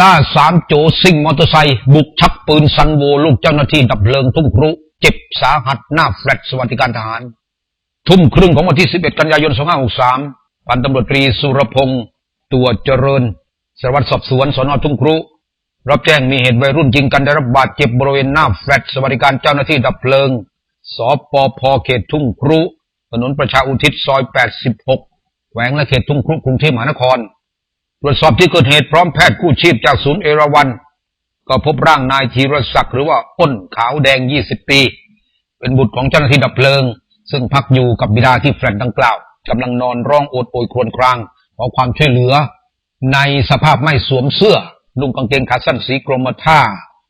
ล่าสามโจซิ่งมอเตอร์ไซค์บุกชักปืนซันโวลูกเจ้าหน้าที่ดับเพลิงทุ่งครุ เจ็บสาหัสหน้าแฟลตสวัสดิการทหาร ทุ่มครึ่งของวันที่ 11 กันยายน 2563 พันตำรวจตรีสุรพงศ์ตัวเจริญสารวัตรสอบสวนสนทุ่งครุรับแจ้งมีเหตุวัยรุ่นยิงกันได้รับบาดเจ็บบริเวณหน้าแฟลตสวัสดิการเจ้าหน้าที่ดับเพลิงสปพเขตทุ่งครุถนนประชาอุทิศซอย 86แขวงและเขตทุ่งครุกรุงเทพมหานคร ตรวจสอบที่เกิดเหตุพร้อมแพทย์กู้ชีพจากศูนย์เอราวัน ก็พบร่างนายธีรศักดิ์หรือว่าอ้นขาวแดง 20 ปี เป็นบุตรของเจ้าหน้าที่ดับเพลิง ซึ่งพักอยู่กับบิดาที่แฟลตดังกล่าวกำลังนอนร้องโอดโอยครวญครางขอความช่วยเหลือ ในสภาพไม่สวมเสื้อนุ่งกางเกงขาสั้นสีกรมท่า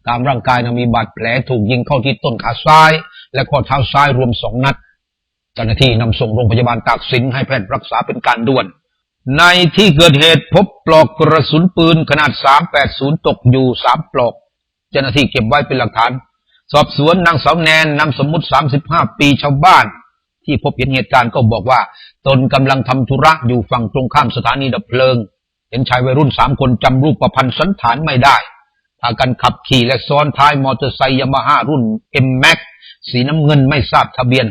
ตามร่างกายนะมีบาดแผลถูกยิงเข้าที่ต้นขาซ้าย และข้อเท้าซ้ายรวมสองนัด เจ้าหน้าที่นำส่งโรงพยาบาลตากสินให้แพทย์รักษาเป็นการด่วน ในที่เกิดเหตุพบปลอกกระสุนปืนขนาด 380 ตกอยู่ 3 ปลอก เจ้าหน้าที่เก็บไว้เป็นหลักฐาน สอบสวนนางสาวแนนนามสมมุติ 35 ปีชาวบ้าน ที่พบเห็นเหตุการณ์ก็บอกว่า ตนกำลังทำธุระอยู่ฝั่งตรงข้ามสถานีดับเพลิง เห็นชายวัยรุ่นสามคนจำรูปประพันธ์สันฐานไม่ได้พากันขับขี่และซ้อนท้ายมอเตอร์ไซค์ยามาฮ่ารุ่น M Max สีน้ำเงินไม่ทราบทะเบียน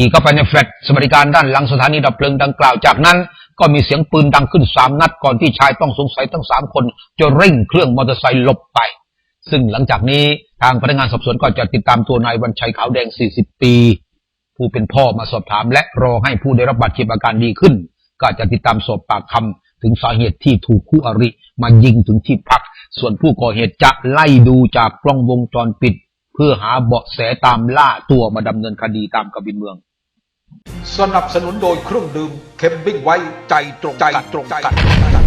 ขี่เข้าไปในแฟลตสวัสดิการด้านหลังสถานีดับเพลิงดังกล่าวจากนั้น ก็มีเสียงปืนดังขึ้นสามนัดก่อนที่ชายต้องสงสัยทั้งสามคน จะเร่งเครื่องมอเตอร์ไซค์หลบไป ซึ่งหลังจากนี้ทางพนักงานสอบสวนก็จะติดตามตัวนายวันชัยขาวแดง 40 ปี ผู้เป็นพ่อมาสอบถาม และรอให้ผู้ได้รับบาดเจ็บอาการดีขึ้น ก็จะติดตามสอบปากคำถึงสาเหตุที่ถูกคู่อริมายิงถึงที่พัก ส่วนผู้ก่อเหตุจะไล่ดูจากกล้องวงจรปิด เพื่อหาเบาะแสตามล่าตัวมาดำเนินคดีตามกบินเมือง สนับสนุนโดยเครื่องดื่มเค็มบิ้งไว้ใจตรงใจตรงกัน